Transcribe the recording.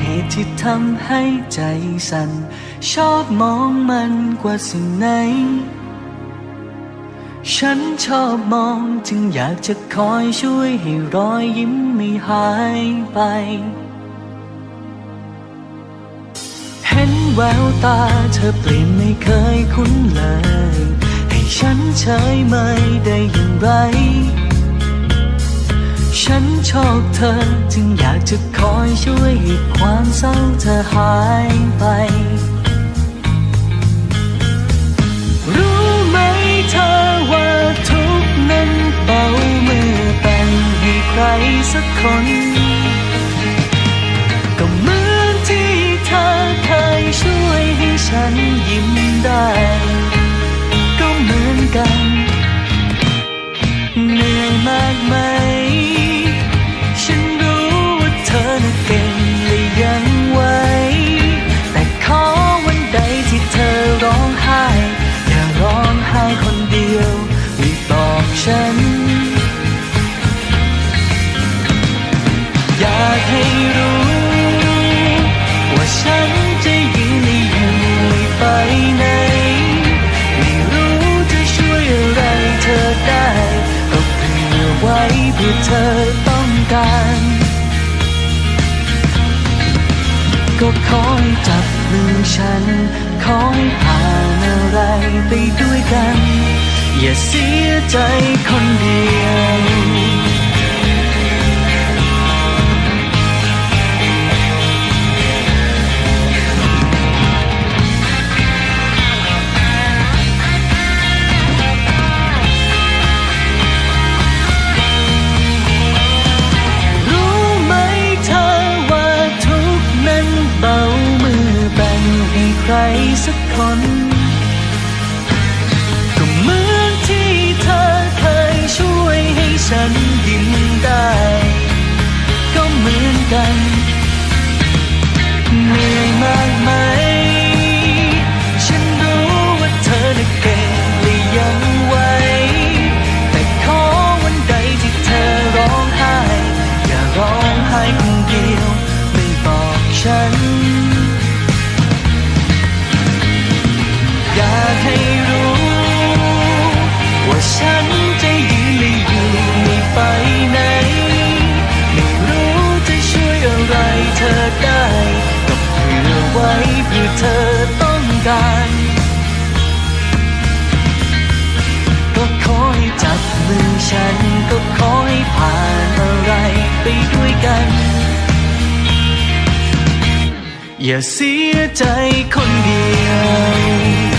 เหตุที่ทำให้ใจสั่น ชอบมองมันกว่าสิ่งไหน ฉันชอบมองจึงอยากจะคอยช่วยให้รอยยิ้มไม่หายไป เห็นแววตาเธอเปลี่ยนไม่เคยคุ้นเลย ให้ฉันเฉยไม่ได้อย่างไร ฉันชอบเธอ จึงอยากจะคอยช่วยให้ความเศร้าเธอหายไป ให้รู้ ว่าฉันจะยืนไม่อยู่ไม่ไปไหน ไม่รู้จะช่วยอะไรเธอได้ ก็เพื่อไว้เพื่อเธอต้องการ ก็ขอให้จับมือฉันขอให้ผ่านอะไรไปด้วยกัน อย่าเสียใจคนเดียว คน ก็เหมือนที่เธอเคยช่วยให้ฉันยิ้มได้ ก็เหมือนกัน ว้เพื่อเธอต้องการก็ขอให้จับมือฉันก็ขอให้ผ่านอะไรไปด้วยกัน อย่าเสียใจคนเดียว